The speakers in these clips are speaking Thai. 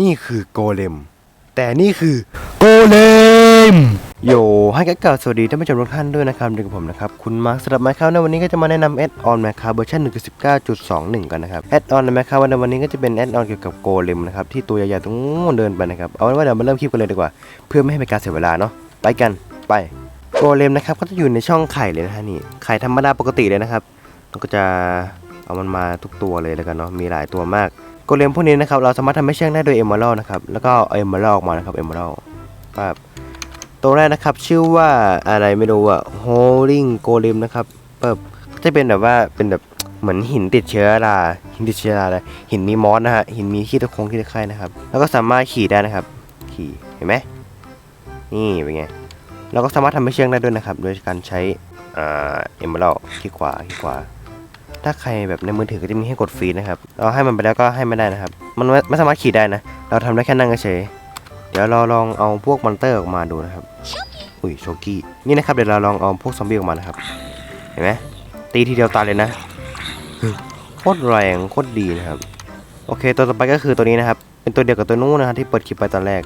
นี่คือโกเลม แต่นี่คือโกเลมโยให้กันกล่าวสวัสดีท่านผู้ชมทุกท่านด้วยนะครับเด็กบผมนะครับ คุณมาร์คสำหรับไมค์ครับในวันนี้ก็จะมาแนะนำแอดออนไมค์ครับเวอร์ชัน1.19.21 กันนะครับแอดออนในไมค์ครับในวันนี้ก็จะเป็นแอดออนเกี่ยวกับโกเลมนะครับที่ตัวใหญ่ๆตรงนู้นเดินไปนะครับเอาเป็นว่าเดี๋ยวมาเริ่มคลิปกันเลยดีกว่า เพื่อไม่ให้เป็นการเสียเวลาเนาะไปกันไปโกเลมนะครับก็จะอยู่ในช่องไข่เลยนะฮะนี่ไข่ธรรมดาปกติเลยนะครับเราก็จะเอามันมาทุกตัวเลยแล้วกันเนาะมีหลายตัวมาก โกเลมพวกนี้นะครับเราสามารถทำให้เชื่องได้โดยเอมเมอรัลนะครับแล้วก็เอมเมอรัลออกมานะครับเอมเมอรัลปั๊บตัวแรกนะครับชื่อว่าอะไรไม่รู้อะโฮลิงโกเลมนะครับปับก็จะเป็นแบบว่าเป็นแบบเหมือนหินติดเชื้อราหินติดเชื้อราเลยหินมีมอสนะฮะหินมีขี้ตะคงขี้ตะไคร่นะครับ แล้วก็สามารถขี่ได้นะครับ ขี่เห็นไหมนี่เป็นไงเราก็สามารถทำให้เชื่องได้ด้วยนะครับ โดยการใช้อ่าเอมเมอรัลที่ขวาที่ขวา ถ้าใครแบบในมือถือก็จะมีให้กดฟรีนะครับ เราให้มันไปแล้วก็ให้ไม่ได้นะครับ มันไม่สามารถขี่ได้นะ เราทำได้แค่นั่งเฉย เดี๋ยวเราลองเอาพวกมอนเตอร์ออกมาดูนะครับ อุ้ยโชกี้ นี่นะครับเดี๋ยวเราลองเอาพวกซอมบี้ออกมานะครับ เห็นไหมตีทีเดียวตายเลยนะโคตรแรงโคตรดีนะครับ โอเคตัวต่อไปก็คือตัวนี้นะครับ เป็นตัวเดียวกับตัวนู้นนะครับที่เปิดคลิปไปตอนแรก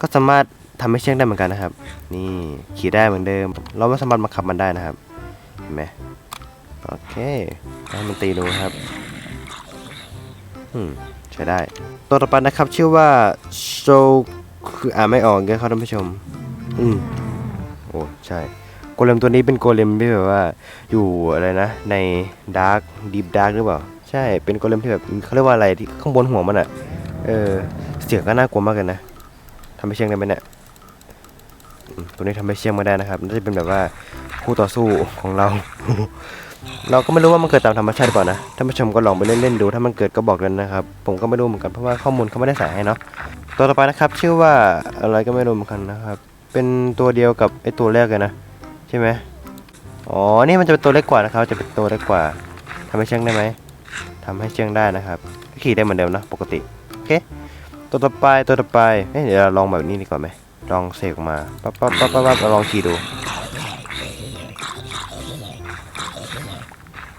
ก็สามารถทำให้เชื่องได้เหมือนกันนะครับ นี่ขี่ได้เหมือนเดิม เราไม่สามารถบังคับมันได้นะครับ เห็นไหม โอเคให้มันตีดูครับอืมใช้ได้ ตัวต่อไปนะครับชื่อว่าโชคืออ่านไม่ออกกันครับท่านผู้ชม อืมโอ้ใช่โกเลมตัวนี้เป็นโกเลมที่แบบว่าอยู่อะไรนะ ในดาร์กดีฟดาร์กหรือเปล่า ใช่เป็นโกเลมที่แบบเขาเรียกว่าอะไรที่ข้างบนหัวมันอะเออเสียงก็น่ากลัวมากเลยนะทำให้เชื่องได้ไหมเนี่ยตัวนี้ทำให้เชื่องไม่ได้นะครับน่าจะเป็นแบบว่าคู่ต่อสู้ของเรา เราก็ไม่รู้ว่ามันเกิดตามธรรมชาติหรือเปล่านะท่านผู้ชมก็ลองไปเล่นๆดูถ้ามันเกิดก็บอกกันนะครับ ผมก็ไม่รู้เหมือนกันเพราะว่าข้อมูลเขาไม่ได้ใส่ให้เนาะตัวต่อไปนะครับ ชื่อว่าอะไรก็ไม่รู้เหมือนกันนะครับ เป็นตัวเดียวกับไอตัวแรกเลยนะใช่ไหมอ๋อนี่มันจะเป็นตัวเล็กกว่านะครับ จะเป็นตัวเล็กกว่าทำให้เชื่องได้ไหมทำให้เชื่องได้นะครับก็ขี่ได้เหมือนเดิมนะปกติโอเคตัวต่อไปตัวต่อไปเอ้ยเดี๋ยวเราลองแบบนี้ดีกว่าไหมลองเสกมาปั๊บปั๊บปั๊บปั๊บปั๊บเราลองขี่ดู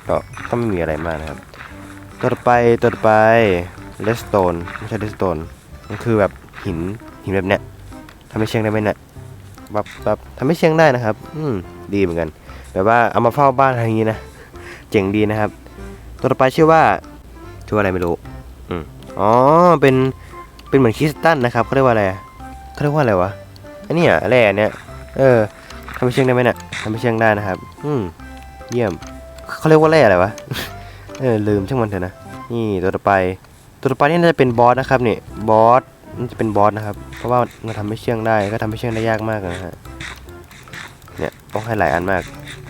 ก็ก็ไม่มีอะไรมากนะครับตัวต่อไปตัวต่อไปเลสโตนไม่ใช่เลสโตนมันคือแบบหินหินแบบเนี้ยทำให้เชียงได้ไหมเนี่ยแบบแบบทำให้เชียงได้นะครับ อืมดีเหมือนกัน แบบว่าเอามาเฝ้าบ้านอะไรอย่างงี้นะเจ๋งดีนะครับตัวต่อไปชื่อว่าชื่อว่าอะไรไม่รู้อืมอ๋อเป็นเป็นเหมือนคริสตัลนะครับเขาเรียกว่าอะไรเขาเรียกว่าอะไรวะอันนี้อะอะไรอันเนี้ยเออำให้เชียงได้ไหมเนี่ยทำให้เชียงได้นะครับ อืมเยี่ยมเขาเรียกว่าแร่อะไรวะ เออลืมช่างมันเถอะนะ นี่ตัวต่อไป ตัวต่อไปนี่น่าจะเป็นบอสนะครับนี่บอสน่าจะเป็นบอสนะครับ เพราะว่ามันทำให้เชื่องได้ก็ทำให้เชื่องได้ยากมากนะฮะ เนี่ยต้องให้หลายอันมาก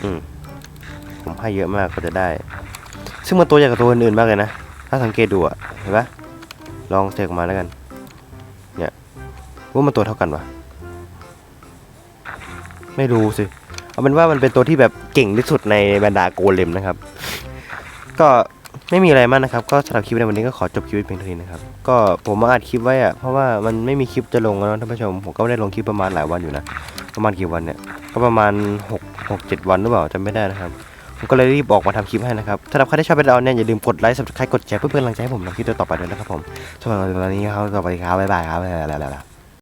อืมผมให้เยอะมากก็จะได้ ซึ่งมันตัวใหญ่กว่าตัวอื่นๆมากเลยนะ ถ้าสังเกตดูอะเห็นปะลองเสกอมาแล้วกัน เนี่ยว่ามันตัวเท่ากันวะ ไม่รู้สิ เอาเป็นว่ามันเป็นตัวที่แบบเก่งที่สุดในบรรดาโกเลมนะครับ ก็ไม่มีอะไรมากนะครับ ก็สำหรับคลิปในวันนี้ก็ขอจบคลิปเพียงเท่านี้นะครับ ก็ผมมาอัดคลิปไว้อะเพราะว่ามันไม่มีคลิปจะลงแล้วท่านผู้ชม ผมก็ไม่ได้ลงคลิปประมาณหลายวันอยู่นะ ประมาณกี่วันเนี่ย ก็ประมาณ6 6 7 วันหรือเปล่าจำไม่ได้นะครับ ผมก็เลยรีบออกมาทำคลิปให้นะครับสำหรับใครที่ชอบเป็นเราเนี่ยอย่าลืมกดไลค์ subscribe กดแชร์เพื่อเป็นกำลังใจให้ผมทำคลิปต่อไปด้วยนะครับผมสำหรับวันนี้ครับสวัสดีครับบ๊ายบายครับ